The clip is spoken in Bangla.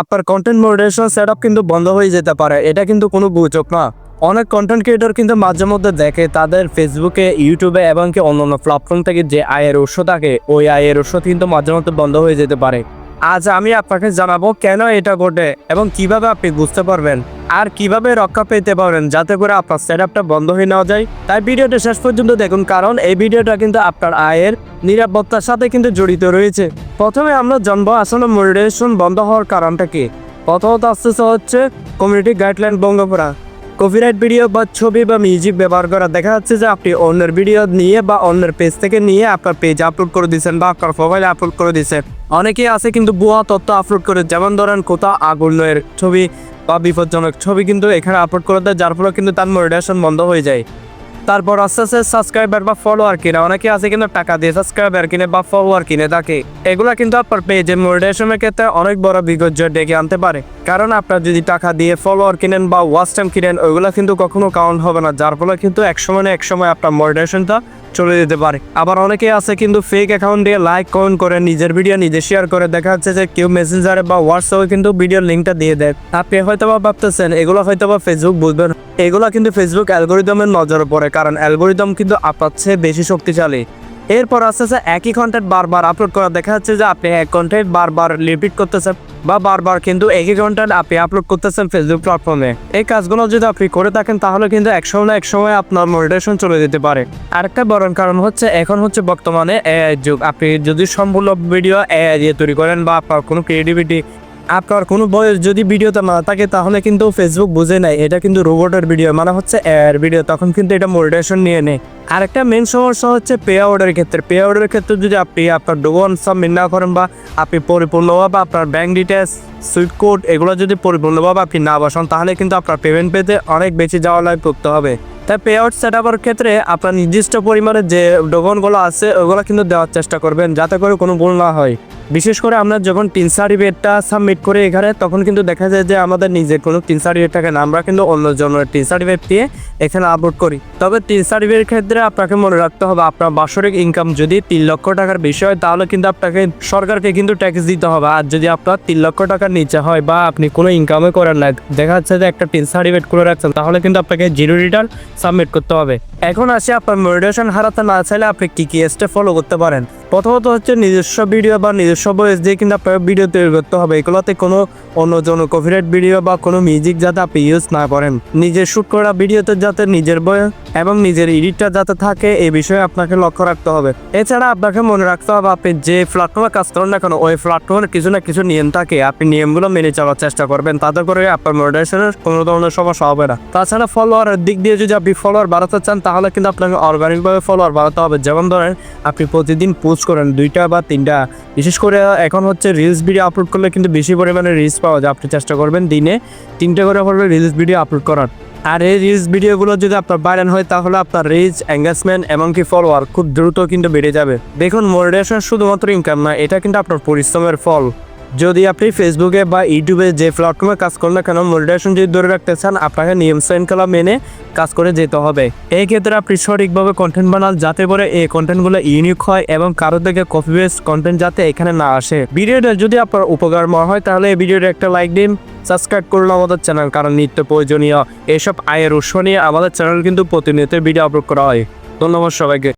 আপনার কন্টেন্ট মডারেশন সেট আপ কিন্তু বন্ধ হয়ে যেতে পারে। এটা কিন্তু কোনো গুজব না। অনেক কন্টেন্ট ক্রিয়েটর কিন্তু মাঝে মধ্যে দেখে তাদের ফেসবুকে ইউটিউবে এবং কি অন্যান্য প্ল্যাটফর্ম থেকে যে আয়ের উৎস থাকে, ওই আয়ের উৎস কিন্তু মাঝে মধ্যে বন্ধ হয়ে যেতে পারে। আজ আমি আপনাকে জানাব কেন এটা ঘটে এবং কীভাবে আপনি বুঝতে পারবেন আর কীভাবে রক্ষা পেতে পারেন যাতে করে আপনার সেট বন্ধ হয়ে না যায়। তাই ভিডিওটা শেষ পর্যন্ত দেখুন, কারণ এই ভিডিওটা কিন্তু আপনার আয়ের নিরাপত্তার সাথে কিন্তু জড়িত রয়েছে। প্রথমে আমরা জানব আসলে মনিটাইজেশন বন্ধ হওয়ার কারণটা কি। প্রথমত আসতেছে হচ্ছে কমিউনিটি গাইডলাইন ভঙ্গ করা। কপিরাইট ভিডিও বা ছবি বা মিউজিক ব্যবহার করা দেখা যাচ্ছে যে আপনি অন্যের ভিডিও নিয়ে বা অন্যের পেজ থেকে নিয়ে আপনার পেজ আপলোড করে দিয়েছেন বা আপনার প্রোফাইলে আপলোড করে দিচ্ছেন অনেকেই আছে কিন্তু ভুয়া তথ্য আপলোড করে, যেমন ধরেন কোথাও আগুনের ছবি বা বিপজ্জনক ছবি কিন্তু এখানে আপলোড করে দেয়, যার ফলে কিন্তু তার মনিটাইজেশন বন্ধ হয়ে যায়। তারপর আস্তে আস্তে সাবস্ক্রাইবার বা ফলোয়ার কিনে, অনেকে আছে কিন্তু টাকা দিয়ে সাবস্ক্রাইবার কিনে বা ফলোয়ার কিনে থাকে। এগুলা কিন্তু আপনার পেজে মনিটাইজেশনের ক্ষেত্রে অনেক বড় বিপর্যয় ডেকে আনতে পারে। কারণ আপনার যদি টাকা দিয়ে ফলোয়ার কিনেন বা ওয়াচ টাইম কিনেন, ওইগুলা কিন্তু কখনো কাউন্ট হবে না, যার ফলে কিন্তু এক সময় না এক সময় আপনার মনিটাইজেশনটা চলে যেতে পারে। আবার অনেকে আছে কিন্তু ফেক অ্যাকাউন্ট দিয়ে লাইক কমেন্ট করে, নিজের ভিডিও নিজে শেয়ার করে। দেখা যাচ্ছে যে কেউ মেসেঞ্জারে বা হোয়াটসঅ্যাপে কিন্তু ভিডিওর লিঙ্কটা দিয়ে দেয়। আপনি হয়তো বা ভাবতেছেন, এগুলো হয়তো বা ফেসবুক বুঝবেন এগুলো কিন্তু ফেসবুক অ্যালগোরিদমের নজরে পড়ে, কারণ অ্যালগোরিদম কিন্তু আপনার চেয়ে বেশি শক্তিশালী। এরপর আস্তে আস্তে একই কন্টেন্ট বারবার আপলোড করা। দেখা যাচ্ছে যে আপনি এক কন্টেন্ট বারবার রিপিট করতেছেন বা বারবার কিন্তু একই কন্টেন্ট আপনি আপলোড করতেছেন ফেসবুক প্ল্যাটফর্মে এই কাজগুলো যদি আপনি করে থাকেন, তাহলে কিন্তু এক সময় না এক সময় আপনার মনিটেশন চলে যেতে পারে। আরেকটা বড় কারণ হচ্ছে, এখন হচ্ছে বর্তমানে এআই যুগ। আপনি যদি সম্পূর্ণ ভিডিও এআই দিয়ে তৈরি করেন বা আপনার কোনো ক্রিয়েটিভিটি আপনার কোনো বয়স যদি ভিডিওতে না থাকে, তাহলে কিন্তু ফেসবুক বুঝে নেয়। এটা কিন্তু রোবটের ভিডিও মানে হচ্ছে এর ভিডিও তখন কিন্তু এটা মোটিভেশন নিয়ে নেয়। আরেকটা মেন সমস্যা হচ্ছে পে আউটের ক্ষেত্রে। পে আউটের ক্ষেত্রে যদি আপনি আপনার ডোগন সাবমিট না করেন বা আপনি পরিপূর্ণভাবে আপনার ব্যাঙ্ক ডিটেলস সুইট কোড এগুলো যদি পরিপূর্ণভাবে আপনি না বসান, তাহলে কিন্তু আপনার পেমেন্ট পেতে অনেক বেশি যাওয়া লাভ করতে হবে। তাই পে আউট সেট আপের ক্ষেত্রে আপনার নির্দিষ্ট পরিমাণে যে ডোগনগুলো আছে, ওগুলো কিন্তু দেওয়ার চেষ্টা করবেন, যাতে করে কোনো ভুল না হয়। বিশেষ করে আমরা যখন তিন সার্টিফিকেটটা সাবমিট করি এখানে, তখন কিন্তু দেখা যায় যে আমাদের নিজের কোনো তিন সার্টিফিকেট থাকে না। আমরা কিন্তু অন্য জনের তিন সার্টিফিকেট দিয়ে এখানে আপলোড করি। তবে তিন সার্টিফিকেট ক্ষেত্রে আপনাকে মনে রাখতে হবে, আপনার বাৎসরিক ইনকাম যদি তিন লক্ষ টাকার বেশি হয়, তাহলে কিন্তু আপনাকে সরকারকে কিন্তু ট্যাক্স দিতে হবে। আর যদি আপনার তিন লক্ষ টাকার নিচে হয় বা আপনি কোনো ইনকামে করেন না দেখা যাচ্ছে যে একটা তিন সার্টিফিকেট করে রাখছেন, তাহলে কিন্তু আপনাকে জিরো রিটার্ন সাবমিট করতে হবে। এখন আসে আপনার মোটিভেশন হারাতে না চাইলে আপনি কী কী স্টেপ ফলো করতে পারেন? প্রথমত হচ্ছে নিজস্ব ভিডিও বা নিজস্ব বয়স দিয়ে কিন্তু আপনার ভিডিও তৈরি করতে হবে। এগুলোতে কোনো অন্য জন কপিরাইট ভিডিও বা কোনো মিউজিক যাতে আপনি ইউজ না করেন। নিজের শ্যুট করা ভিডিওতে যাতে নিজের বয়স এবং নিজের এডিটটা যাতে থাকে এই বিষয়ে আপনাকে লক্ষ্য রাখতে হবে। এছাড়া আপনাকে মনে রাখতে হবে, আপনি যে প্ল্যাটফর্মে কাজ করেন না কেন, ওই প্ল্যাটফর্মের কিছু না কিছু নিয়ম থাকে। আপনি নিয়মগুলো মেনে চলার চেষ্টা করবেন, তাতে করে আপনার মোটিভেশনের কোনো ধরনের সমস্যা হবে না। তাছাড়া ফলোয়ারের দিক দিয়ে যদি আপনি ফলোয়ার বাড়াতে চান, তাহলে কিন্তু আপনাকে অর্গানিকভাবে ফলোয়ার বাড়াতে হবে। যেমন ধরেন, আপনি প্রতিদিন পোস্ট করেন দুইটা বা তিনটা। বিশেষ করে এখন হচ্ছে রিলস ভিডিও আপলোড করলে কিন্তু বেশি পরিমাণে রিলস পাওয়া যায়, আপনি চেষ্টা করবেন দিনে তিনটে করে হলে রিলস ভিডিও আপলোড করার। আর এই রিলস ভিডিওগুলো যদি আপনার ভাইরাল হয়, তাহলে আপনার রিচ এঙ্গেজমেন্ট এমনকি ফলোয়ার খুব দ্রুত কিন্তু বেড়ে যাবে। দেখুন মোটিভেশন শুধুমাত্র ইনকাম না, এটা কিন্তু আপনার পরিশ্রমের ফল। যদি আপনি ফেসবুকে বা ইউটিউবে যে প্ল্যাটফর্মে কাজ করেন না কেন মোটিভেশন যদি ধরে রাখতে চান, আপনাকে নিয়ম শৃঙ্খলা মেনে কাজ করে যেতে হবে। এই ক্ষেত্রে আপনি সঠিকভাবে কন্টেন্ট বানান যাতে করে এই কন্টেন্টগুলো ইউনিক হয় এবং কারও থেকে কপি বেস কন্টেন্ট যাতে এখানে না আসে। ভিডিওটা যদি আপনার উপকার মনে হয়, তাহলে এই ভিডিওটা একটা লাইক দিন সাবস্ক্রাইব করুন আমাদের চ্যানেল কারণ নিত্য প্রয়োজনীয় এসব আয়ের উৎস নিয়ে আমাদের চ্যানেল কিন্তু প্রতিনিয়ত ভিডিও আপলোড করা হয়। ধন্যবাদ সবাইকে।